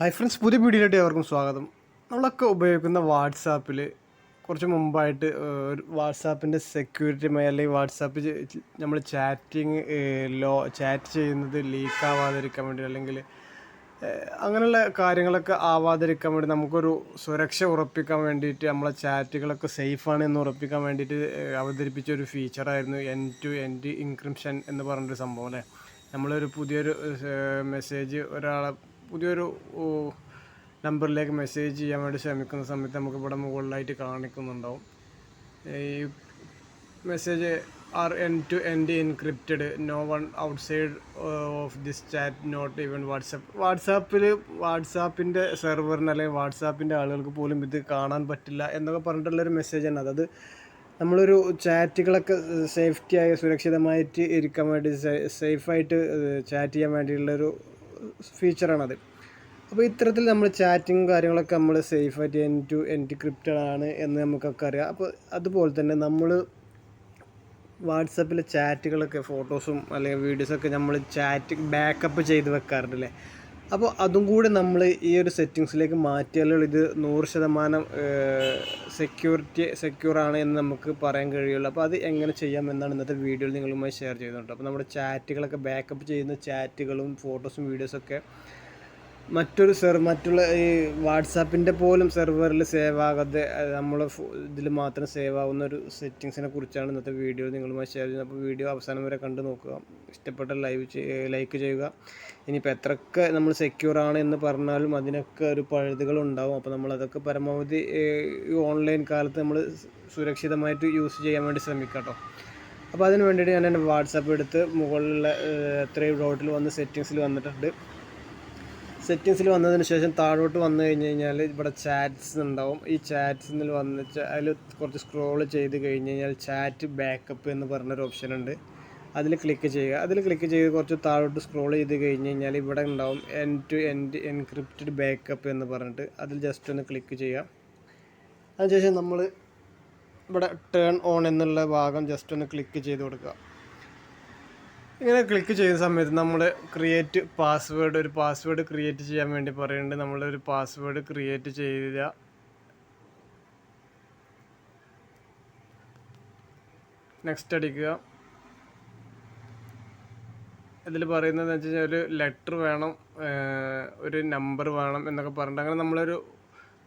Hi friends പുതിയ വീഡിയോയിലോട്ട് ഏവർക്കും സ്വാഗതം. നമ്മളൊക്കെ ഉപയോഗിക്കുന്ന വാട്സാപ്പിൽ കുറച്ച് മുമ്പായിട്ട് വാട്സാപ്പിന്റെ സെക്യൂരിറ്റിയുമായി അല്ലെങ്കിൽ വാട്സാപ്പ് നമ്മൾ ചാറ്റിങ് ലോ ചാറ്റ് ചെയ്യുന്നത് ലീക്ക് ആവാതിരിക്കാൻ വേണ്ടി അല്ലെങ്കിൽ അങ്ങനെയുള്ള കാര്യങ്ങളൊക്കെ ആവാതിരിക്കാൻ വേണ്ടി നമുക്കൊരു സുരക്ഷ ഉറപ്പിക്കാൻ വേണ്ടിയിട്ട് നമ്മളെ ചാറ്റുകളൊക്കെ സേഫാണ് എന്ന് ഉറപ്പിക്കാൻ വേണ്ടിയിട്ട് അവതരിപ്പിച്ച ഒരു ഫീച്ചറായിരുന്നു എൻ ടു എൻഡ് ഇൻക്രിപ്ഷൻ എന്ന് പറഞ്ഞൊരു സംഭവം അല്ലേ? നമ്മളൊരു പുതിയൊരു മെസ്സേജ് ഒരാളെ പുതിയൊരു നമ്പറിലേക്ക് മെസ്സേജ് ചെയ്യാൻ വേണ്ടി ശ്രമിക്കുന്ന സമയത്ത് നമുക്ക് ഇവിടെ മുകളിലായിട്ട് കാണിക്കുന്നുണ്ടാവും. ഈ message are end to end encrypted no one outside of this chat not even WhatsApp വാട്സാപ്പിൽ വാട്സാപ്പിന്റെ സെർവറിന് അല്ലെങ്കിൽ വാട്സാപ്പിന്റെ ആളുകൾക്ക് പോലും ഇത് കാണാൻ പറ്റില്ല എന്നൊക്കെ പറഞ്ഞിട്ടുള്ളൊരു മെസ്സേജാണ്. അത് നമ്മളൊരു ചാറ്റുകളൊക്കെ സേഫ്റ്റിയായി സുരക്ഷിതമായിട്ട് ഇരിക്കാൻ വേണ്ടി സേഫായിട്ട് ചാറ്റ് ചെയ്യാൻ വേണ്ടിയുള്ളൊരു ഫീച്ചറാണത് അപ്പോൾ ഇത്തരത്തിൽ നമ്മൾ ചാറ്റിങ് കാര്യങ്ങളൊക്കെ നമ്മൾ സേഫായിട്ട് എൻ ടു എൻക്രിപ്റ്റഡ് ആണ് എന്ന് നമുക്കൊക്കെ അറിയാം. അപ്പോൾ അതുപോലെ തന്നെ നമ്മൾ വാട്സപ്പിലെ ചാറ്റുകളൊക്കെ ഫോട്ടോസും അല്ലെങ്കിൽ വീഡിയോസൊക്കെ നമ്മൾ ചാറ്റ് ബാക്കപ്പ് ചെയ്ത് വെക്കാറുണ്ടല്ലേ? അപ്പോൾ അതും കൂടെ നമ്മൾ ഈ ഒരു സെറ്റിങ്സിലേക്ക് മാറ്റിയാലുള്ള ഇത് നൂറ് ശതമാനം സെക്യൂരിറ്റി സെക്യൂർ ആണ് എന്ന് നമുക്ക് പറയാൻ കഴിയുള്ളൂ. അപ്പോൾ അത് എങ്ങനെ ചെയ്യാം എന്നാണ് ഇന്നത്തെ വീഡിയോയിൽ നിങ്ങളുമായി ഷെയർ ചെയ്യുന്നുണ്ട് അപ്പോൾ നമ്മുടെ ചാറ്റുകളൊക്കെ ബാക്കപ്പ് ചെയ്യുന്ന ചാറ്റുകളും ഫോട്ടോസും വീഡിയോസൊക്കെ മറ്റൊരു സെർ മറ്റുള്ള ഈ വാട്സാപ്പിന്റെ പോലും സെർവറിൽ സേവ് ആകാതെ നമ്മൾ ഇതിൽ മാത്രം സേവ് ആവുന്ന ഒരു സെറ്റിങ്സിനെ കുറിച്ചാണ് ഇന്നത്തെ വീഡിയോ നിങ്ങളുമായി ഷെയർ ചെയ്യുന്നത്. അപ്പോൾ വീഡിയോ അവസാനം വരെ കണ്ടു നോക്കുക. ഇഷ്ടപ്പെട്ട ലൈവ് ലൈക്ക് ചെയ്യുക. ഇനിയിപ്പോൾ എത്രയൊക്കെ നമ്മൾ സെക്യൂർ ആണ് എന്ന് പറഞ്ഞാലും അതിനൊക്കെ ഒരു പഴുതുകൾ ഉണ്ടാവും. അപ്പോൾ നമ്മൾ അതൊക്കെ പരമാവധി ഓൺലൈൻ കാലത്ത് നമ്മൾ സുരക്ഷിതമായിട്ട് യൂസ് ചെയ്യാൻ വേണ്ടി ശ്രമിക്കാം കേട്ടോ. അപ്പോൾ അതിന് വേണ്ടിയിട്ട് ഞാൻ എന്റെ വാട്സാപ്പ് എടുത്ത് മുകളിലുള്ള എത്രയും ഡോട്ടിൽ വന്ന് സെറ്റിങ്സിൽ വന്നിട്ടുണ്ട്. സെറ്റിങ്സിൽ വന്നതിന് ശേഷം താഴോട്ട് വന്നു കഴിഞ്ഞ് കഴിഞ്ഞാൽ ഇവിടെ ചാറ്റ്സ് ഉണ്ടാവും. ഈ ചാറ്റ്സിൽ വന്ന് അതിൽ കുറച്ച് സ്ക്രോൾ ചെയ്ത് കഴിഞ്ഞ് കഴിഞ്ഞാൽ ചാറ്റ് ബാക്കപ്പ് എന്ന് പറഞ്ഞൊരു ഓപ്ഷൻ ഉണ്ട്. അതിൽ ക്ലിക്ക് ചെയ്യുക. അതിൽ ക്ലിക്ക് ചെയ്ത് കുറച്ച് താഴോട്ട് സ്ക്രോൾ ചെയ്ത് കഴിഞ്ഞ് കഴിഞ്ഞാൽ ഇവിടെ ഉണ്ടാവും end to end encrypted backup എന്ന് പറഞ്ഞിട്ട്. അതിൽ ജസ്റ്റ് ഒന്ന് ക്ലിക്ക് ചെയ്യുക. അതിനുശേഷം നമ്മൾ ഇവിടെ ടേൺ ഓൺ എന്നുള്ള ഭാഗം ജസ്റ്റ് ഒന്ന് ക്ലിക്ക് ചെയ്ത് കൊടുക്കുക. ഇങ്ങനെ ക്ലിക്ക് ചെയ്യുന്ന സമയത്ത് നമ്മൾ ക്രിയേറ്റ് പാസ്വേഡ് ഒരു പാസ്വേഡ് ക്രിയേറ്റ് ചെയ്യാൻ വേണ്ടി പറയുന്നുണ്ട് നമ്മളൊരു പാസ്വേഡ് ക്രിയേറ്റ് ചെയ്യുക നെക്സ്റ്റ് അടിക്കുക. ഇതിൽ പറയുന്നത് വെച്ച് കഴിഞ്ഞാൽ ഒരു ലെറ്റർ വേണം ഒരു നമ്പർ വേണം എന്നൊക്കെ പറഞ്ഞിട്ട് അങ്ങനെ നമ്മളൊരു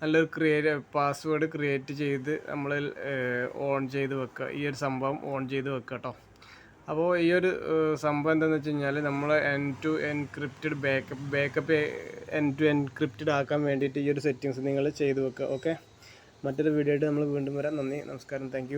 നല്ലൊരു ക്രിയേറ്റ് പാസ്വേഡ് ക്രിയേറ്റ് ചെയ്ത് നമ്മൾ ഓൺ ചെയ്ത് വെക്കുക. ഈ ഒരു സംഭവം ഓൺ ചെയ്ത് വെക്കുക കേട്ടോ അപ്പോൾ ഈ ഒരു സംഭവം എന്താണെന്ന് വെച്ച് കഴിഞ്ഞാൽ നമ്മൾ end to encrypted backup backup end to encrypted ആക്കാൻ വേണ്ടിയിട്ട് ഈ ഒരു സെറ്റിങ്സ് നിങ്ങൾ ചെയ്ത് വെക്കുക ഓക്കെ മറ്റൊരു വീഡിയോ ആയിട്ട് നമ്മൾ വീണ്ടും വരാം. നന്ദി നമസ്കാരം. താങ്ക്